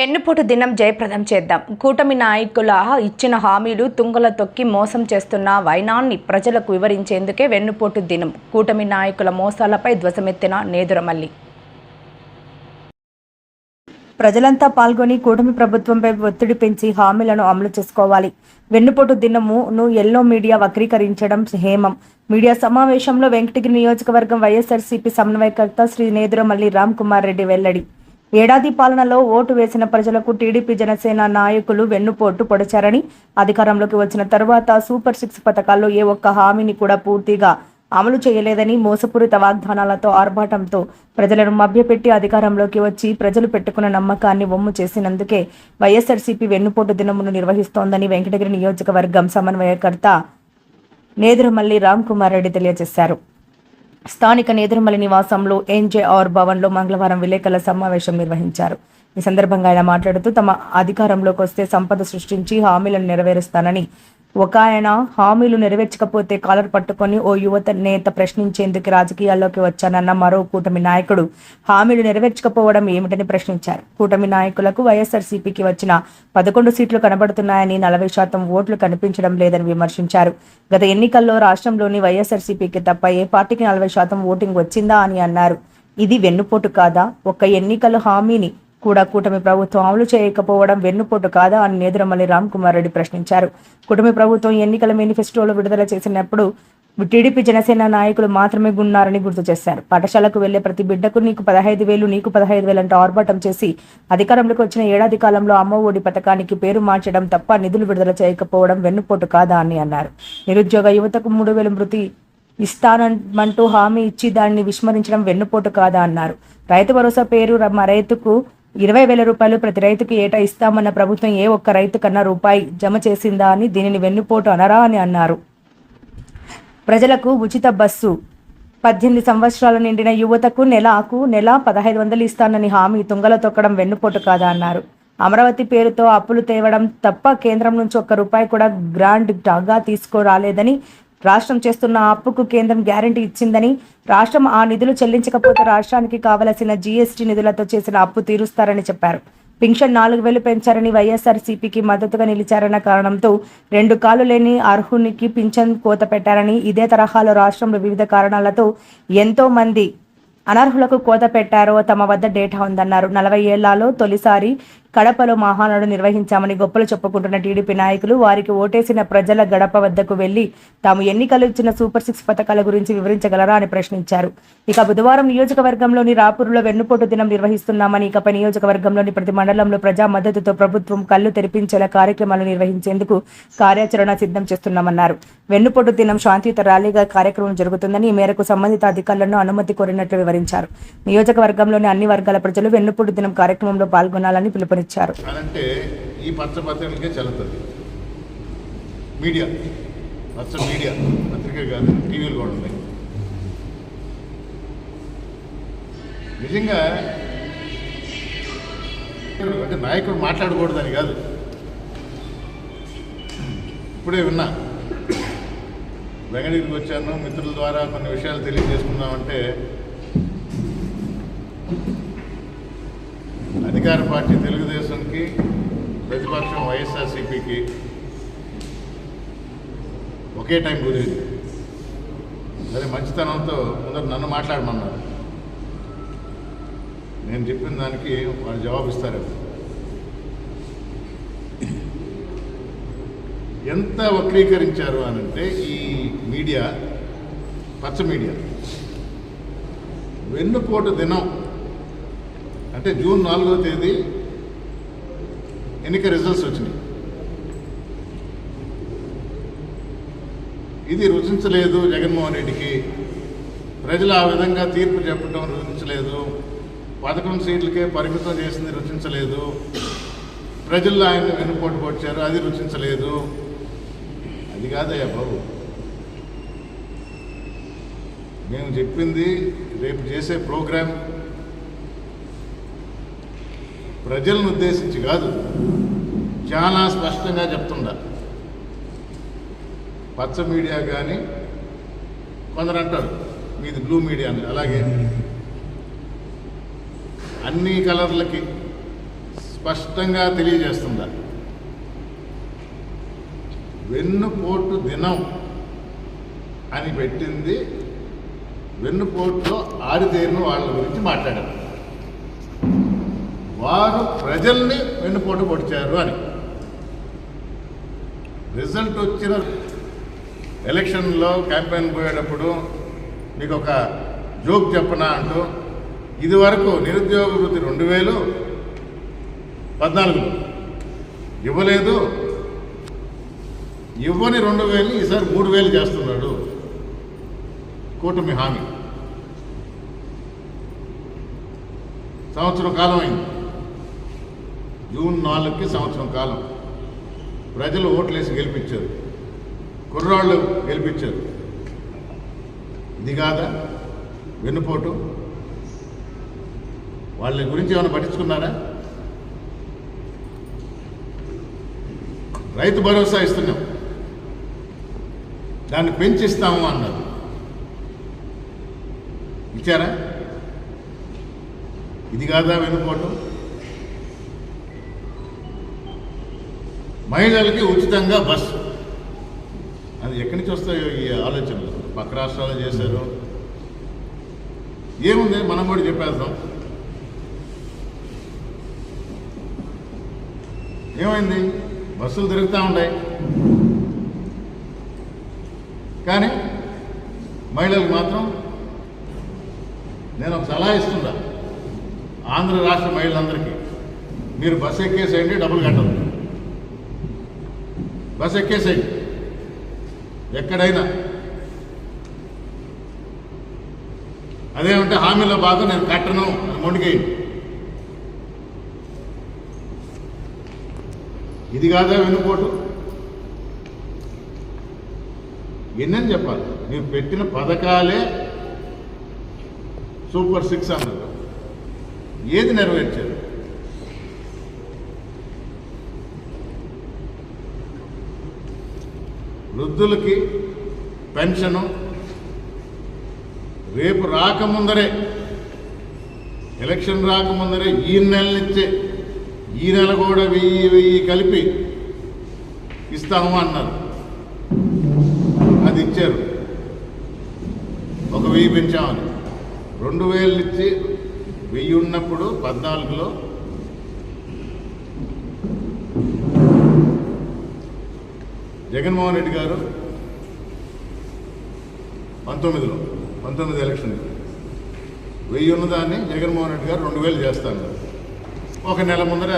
వెన్నుపోటు దినం జయప్రదం చేద్దాం. కూటమి నాయకుల ఇచ్చిన హామీలు తుంగల తొక్కి మోసం చేస్తున్న వైనాన్ని ప్రజలకు వివరించేందుకే వెన్నుపోటు దినం. కూటమి నాయకుల మోసాలపై ధ్వజమెత్తిన నేదురమల్లి. ప్రజలంతా పాల్గొని కూటమి ప్రభుత్వంపై ఒత్తిడి పెంచి హామీలను అమలు చేసుకోవాలి. వెన్నుపోటు దినమును ఎల్లో మీడియా వక్రీకరించడం హేమం. మీడియా సమావేశంలో వెంకటగిరి నియోజకవర్గం వైఎస్ఆర్సీపీ సమన్వయకర్త శ్రీ నేదురమల్లి రామ్ కుమార్ రెడ్డి వెల్లడి. ఏడాది పాలనలో ఓటు వేసిన ప్రజలకు టీడీపీ జనసేన నాయకులు వెన్నుపోటు పొడిచారని అధికారంలోకి వచ్చిన తర్వాత సూపర్ సిక్స్ పథకాల్లో ఏ ఒక్క హామీని కూడా పూర్తిగా అమలు చేయలేదని మోసపూరిత వాగ్దానాలతో ఆర్భాటంతో ప్రజలను మభ్యపెట్టి అధికారంలోకి వచ్చి ప్రజలు పెట్టుకున్న నమ్మకాన్ని వమ్ము చేసినందుకే వైఎస్ఆర్సీపీ వెన్నుపోటు దినమును నిర్వహిస్తోందని వెంకటగిరి నియోజకవర్గం సమన్వయకర్త నేదురమల్లి రామ్ కుమార్ రెడ్డి తెలియజేశారు. స్థానిక నేదురుమల నివాసంలో ఎన్జేఆర్ భవన్లో మంగళవారం విలేకరుల సమావేశం నిర్వహించారు. ఈ సందర్భంగా ఆయన మాట్లాడుతూ తమ అధికారంలోకి వస్తే సంపద సృష్టించి హామీలను నెరవేరుస్తానని ఒక ఆయన హామీలు నెరవేర్చకపోతే కాలర్ పట్టుకొని ఓ యువత నేత ప్రశ్నించేందుకు రాజకీయాల్లోకి వచ్చానన్న మరో కూటమి నాయకుడు. హామీలు నెరవేర్చకపోవడం ఏమిటని ప్రశ్నించారు. కూటమి నాయకులకు వైఎస్ఆర్సీపీకి వచ్చిన పదకొండు సీట్లు కనబడుతున్నాయని నలభై శాతం ఓట్లు కనిపించడం లేదని విమర్శించారు. గత ఎన్నికల్లో రాష్ట్రంలోని వైఎస్ఆర్సీపీకి తప్ప ఏ పార్టీకి నలభై శాతం ఓటింగ్ వచ్చిందా అని అన్నారు. ఇది వెన్నుపోటు కాదా? ఒక్క ఎన్నికల హామీని కూడా కూటమి ప్రభుత్వం అమలు చేయకపోవడం వెన్నుపోటు కాదా అని నేదురమల్లి రామ్ కుమార్ రెడ్డి ప్రశ్నించారు. కూటమి ప్రభుత్వం ఎన్నికల మేనిఫెస్టోలో విడుదల చేసినప్పుడు టీడీపీ జనసేన నాయకులు మాత్రమే ఉన్నారని గుర్తు చేశారు. పాఠశాలకు వెళ్ళే ప్రతి బిడ్డకు నీకు పదహైదు వేలు నీకు పదహైదు వేలు అంటూ ఆర్భాటం చేసి అధికారంలోకి వచ్చిన ఏడాది కాలంలో అమ్మ ఒడి పథకానికి పేరు మార్చడం తప్ప నిధులు విడుదల చేయకపోవడం వెన్నుపోటు కాదా అని అన్నారు. నిరుద్యోగ యువతకు మూడు వేలు మృతి ఇస్తానంటూ హామీ ఇచ్చి దాన్ని విస్మరించడం వెన్నుపోటు కాదా అన్నారు. రైతు భరోసా పేరు ర- రైతుకు ఇరవై వేల రూపాయలు ప్రతి రైతుకి ఏటా ఇస్తామన్న ప్రభుత్వం ఏ ఒక్క రైతు కన్నా రూపాయి జమ చేసిందా అని దీనిని వెన్నుపోటు అనరా అని అన్నారు. ప్రజలకు ఉచిత బస్సు. పద్దెనిమిది సంవత్సరాల నిండిన యువతకు నెలకు నెల పదహైదు వందలు ఇస్తానని హామీ తుంగల తొక్కడం వెన్నుపోటు కాదా అన్నారు. అమరావతి పేరుతో అప్పులు తేవడం తప్ప కేంద్రం నుంచి ఒక్క రూపాయి కూడా గ్రాండ్గా తీసుకురాలేదని రాష్ట్రం చేస్తున్న అప్పుకు కేంద్రం గ్యారంటీ ఇచ్చిందని రాష్ట్రం ఆ నిధులు చెల్లించకపోతే రాష్ట్రానికి కావలసిన జీఎస్టీ నిధులతో చేసిన అప్పు తీరుస్తారని చెప్పారు. పింఛన్ నాలుగు వేలు పెంచారని వైఎస్ఆర్ సిపికి మద్దతుగా నిలిచారన్న కారణంతో రెండు కాలు లేని అర్హునికి పింఛన్ కోత పెట్టారని ఇదే తరహాలో రాష్ట్రంలో వివిధ కారణాలతో ఎంతో మంది అనర్హులకు కోత పెట్టారో తమ వద్ద డేటా ఉందన్నారు. నలభై ఏళ్ళలో తొలిసారి కడపలో మహానాడు నిర్వహించామని గొప్పలు చెప్పుకుంటున్న టీడీపీ నాయకులు వారికి ఓటేసిన ప్రజల గడప వద్దకు వెళ్ళి తాము ఎన్నికలు ఇచ్చిన సూపర్ సిక్స్ పథకాల గురించి వివరించగలరా అని ప్రశ్నించారు. ఇక బుధవారం నియోజకవర్గంలోని రాపూర్లో వెన్నుపోటు దినం నిర్వహిస్తున్నామని ఇకపై నియోజకవర్గంలోని ప్రతి మండలంలో ప్రజా మద్దతుతో ప్రభుత్వం కళ్ళు తెరిపించేలా కార్యక్రమాలు నిర్వహించేందుకు కార్యాచరణ సిద్ధం చేస్తున్నామన్నారు. వెన్నుపోటు దినం శాంతియుత ర్యాలీగా కార్యక్రమం జరుగుతుందని ఈ మేరకు సంబంధిత అధికారులను అనుమతి కోరినట్లు వివరించారు. నియోజకవర్గంలోని అన్ని వర్గాల ప్రజలు వెన్నుపోటు దినం కార్యక్రమంలో పాల్గొనాలని పిలుపునిచ్చారు. అదంటే ఈ పచ్చ పత్రికలకే చెల్లుతుంది. మీడియా. పచ్చ మీడియా. పత్రిక కాదు టీవీలు కూడా ఉన్నాయి. నిజంగా అంటే నాయకుడు మాట్లాడకూడదని కాదు. ఇప్పుడే విన్నా. వెంగళగిరికి వచ్చాను మిత్రుల ద్వారా కొన్ని విషయాలు తెలియజేసుకుందామంటే అధికార పార్టీ తెలుగుదేశంకి ప్రతిపక్షం వైఎస్ఆర్సీపీకి ఒకే టైం కుదిరింది. అదే మంచితనంతో ముందర నన్ను మాట్లాడమన్నారు. నేను చెప్పిన దానికి వాళ్ళు జవాబు ఇస్తారు ఎంత వక్రీకరించారు అనంటే ఈ మీడియా పచ్చ మీడియా. వెన్నుపోటు దినం అంటే జూన్ నాలుగో తేదీ ఎన్నిక రిజల్ట్స్ వచ్చినాయి. ఇది రుచించలేదు జగన్మోహన్ రెడ్డికి. ప్రజలు ఆ విధంగా తీర్పు చెప్పడం రుచించలేదు. పదకొండు సీట్లకే పరిమితం చేసింది రుచించలేదు. ప్రజల్లో ఆయన వెన్నుపోటు పొడిచారు అది రుచించలేదు. అది కాదయ్యా బాబు. మేము చెప్పింది రేపు చేసే ప్రోగ్రాం ప్రజలను ఉద్దేశించి కాదు చాలా స్పష్టంగా చెప్తుండా. పచ్చ మీడియా కానీ కొందరు అంటారు మీది బ్లూ మీడియా అని. అలాగే అన్ని కలర్లకి స్పష్టంగా తెలియజేస్తుందా వెన్నుపోటు దినం అని పెట్టింది వెన్నుపోటులో ఆరితేరిన వాళ్ళ గురించి మాట్లాడారు. వారు ప్రజల్ని వెన్నుపోటు పొడిచారు అని. రిజల్ట్ వచ్చిన ఎలక్షన్లో క్యాంపెయిన్ పోయేటప్పుడు మీకు ఒక జోక్ చెప్పనా అంటూ ఇదివరకు నిరుద్యోగ వృత్తి రెండు వేలు పద్నాలుగు ఇవ్వలేదు. ఇవ్వని రెండు వేలు ఈసారి మూడు వేలు చేస్తున్నాడు కూటమి హామీ. సంవత్సరం కాలం అయింది. జూన్ నాలుగుకి సంవత్సరం కాలం. ప్రజలు ఓట్లేసి గెలిపించారు. కుర్రాళ్ళు గెలిపించారు. ఇది కాదా? వెన్నుపోటు? వాళ్ళ గురించి ఏమైనా పట్టించుకున్నారా? రైతు భరోసా ఇస్తున్నాం. దాన్ని పెంచిస్తాము అన్నారు. ఇచ్చారా? ఇది కాదా వెనుకోవటం మహిళలకి ఉచితంగా బస్సు అది ఎక్కడి నుంచి వస్తాయో ఈ ఆలోచనలు? పక్క రాష్ట్రాలు చేశారు. ఏముంది? మనం కూడా చెప్పేద్దాం. ఏమైంది? బస్సులు తిరుగుతూ ఉన్నాయి. కానీ మహిళలకు మాత్రం నేను ఒక సలహా ఇస్తున్నా. ఆంధ్ర రాష్ట్ర మహిళలందరికీ. మీరు బస్సు ఎక్కేసేయండి డబ్బులు కట్టదు బస్సు ఎక్కేసేయండి ఎక్కడైనా. అదేమంటే హామీలో భాగం నేను కట్టను అని మొండికేయండి ఇది కాదా వెనుకోటు ఎన్నని చెప్పాలి? మీరు పెట్టిన పథకాలే సూపర్ సిక్స్ అన్నారు. ఏది నెరవేర్చారు? వృద్ధులకి పెన్షను రేపు రాకముందరే ఎలక్షన్ రాకముందరే ఈ నెలనిచ్చే ఈ నెల కూడా వెయ్యి వెయ్యి కలిపి ఇస్తాము అన్నారు. అది ఇచ్చారు. ఒక వెయ్యి పెంచామని. రెండు వేలు ఇచ్చి వెయ్యి ఉన్నప్పుడు పద్నాలుగులో జగన్మోహన్ రెడ్డి గారు పంతొమ్మిదిలో పంతొమ్మిది ఎలక్షన్. వెయ్యి ఉన్నదాన్ని జగన్మోహన్ రెడ్డి గారు రెండు వేలు చేస్తాను. ఒక నెల ముందర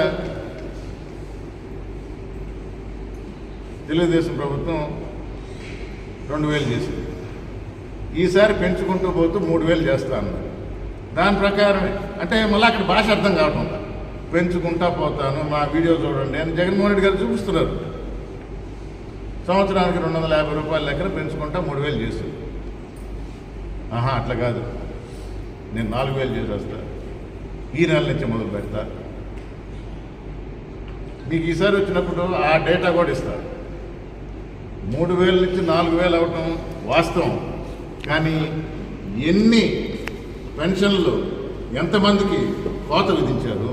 తెలుగుదేశం ప్రభుత్వం రెండు వేలు చేసింది. ఈసారి పెంచుకుంటూ పోతూ మూడు వేలు చేస్తాను. దాని ప్రకారం అంటే మళ్ళీ అక్కడ భాష అర్థం కావటం పెంచుకుంటా పోతాను. మా వీడియో చూడండి అని జగన్మోహన్ రెడ్డి గారు చూపిస్తున్నారు. సంవత్సరానికి రెండు వందల యాభై రూపాయల లెక్కన పెంచుకుంటా మూడు వేలు చేస్తుంది. ఆహా అట్లా కాదు. నేను నాలుగు వేలు చేసేస్తా. ఈ నెల నుంచి మొదలు పెడతా. మీకు ఈసారి వచ్చినప్పుడు ఆ డేటా కూడా ఇస్తారు మూడు వేల నుంచి నాలుగు వేలు అవటం వాస్తవం. కానీ ఎన్ని పెన్షన్లు ఎంతమందికి కోత విధించారు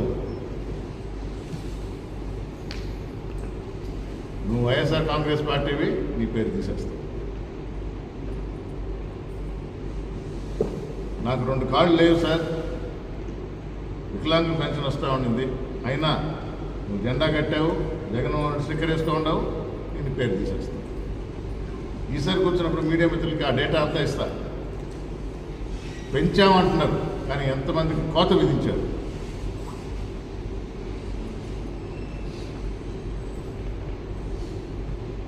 నువ్వు వైఎస్ఆర్ కాంగ్రెస్ పార్టీవి నీ పేరు తీసేస్తావు నాకు రెండు కాళ్ళు లేవు సార్. వికలాంగుల పెన్షన్ వస్తూ ఉండింది. అయినా నువ్వు జెండా కట్టావు జగన్మోహన్ స్టిక్కర్ వేసుకో ఉండవు నేను పేరు తీసేస్తా. ఈసారి కూర్చున్నప్పుడు మీడియా మిత్రులకి ఆ డేటా అంతా ఇస్తా. పెంచామంటున్నారు కానీ ఎంతమందికి కోత విధించారు?